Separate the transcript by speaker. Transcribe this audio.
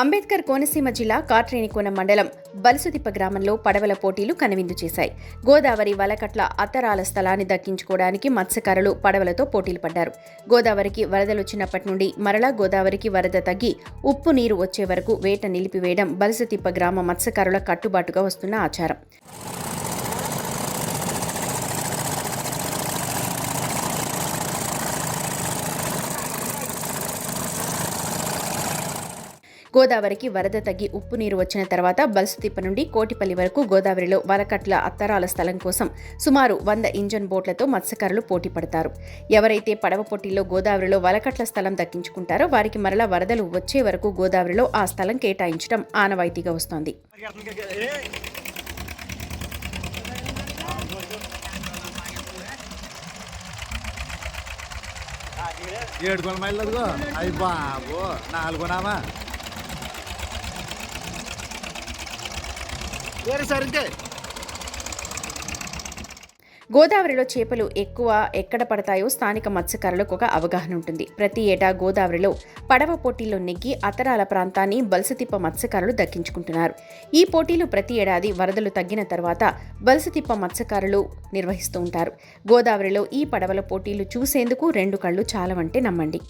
Speaker 1: అంబేద్కర్ కోనసీమ జిల్లా కాట్రేనికోన మండలం బలిసుదిప్ప గ్రామంలో పడవల పోటీలు కనువిందు చేశాయి. గోదావరి వలకట్ల అత్తరాల స్థలాన్ని దక్కించుకోవడానికి మత్స్యకారులు పడవలతో పోటీలు పడ్డారు. గోదావరికి వరదలొచ్చినప్పటి నుండి మరలా గోదావరికి వరద తగ్గి ఉప్పు నీరు వచ్చే వరకు వేట నిలిపివేయడం బలుసుతిప్ప గ్రామ మత్స్యకారుల కట్టుబాటుగా వస్తున్న ఆచారం. గోదావరికి వరద తగ్గి ఉప్పు నీరు వచ్చిన తర్వాత బల్సుతిప్ప నుండి కోటిపల్లి వరకు గోదావరిలో వరకట్ల అత్తరాల స్థలం కోసం సుమారు వంద ఇంజన్ బోట్లతో మత్స్యకారులు పోటీ పడతారు. ఎవరైతే పడవ పోటీల్లో గోదావరిలో వలకట్ల స్థలం దక్కించుకుంటారో వారికి మరలా వరదలు వచ్చే వరకు గోదావరిలో ఆ స్థలం కేటాయించడం ఆనవాయితీగా వస్తోంది.
Speaker 2: ఏడు కొల మైళ్ళు అయ్యి బాబు నాలుగునామా?
Speaker 1: గోదావరిలో చేపలు ఎక్కువ ఎక్కడ పడతాయో స్థానిక మత్స్యకారులకు ఒక అవగాహన ఉంటుంది. ప్రతి ఏటా గోదావరిలో పడవ పోటీల్లో నెగ్గి అతరాల ప్రాంతాన్ని బల్సతిప్ప మత్స్యకారులు దక్కించుకుంటున్నారు. ఈ పోటీలు ప్రతి ఏడాది వరదలు తగ్గిన తర్వాత బల్సతిప్ప మత్స్యకారులు నిర్వహిస్తూ ఉంటారు. గోదావరిలో ఈ పడవల పోటీలు చూసేందుకు రెండు కళ్ళు చాలవంటే నమ్మండి.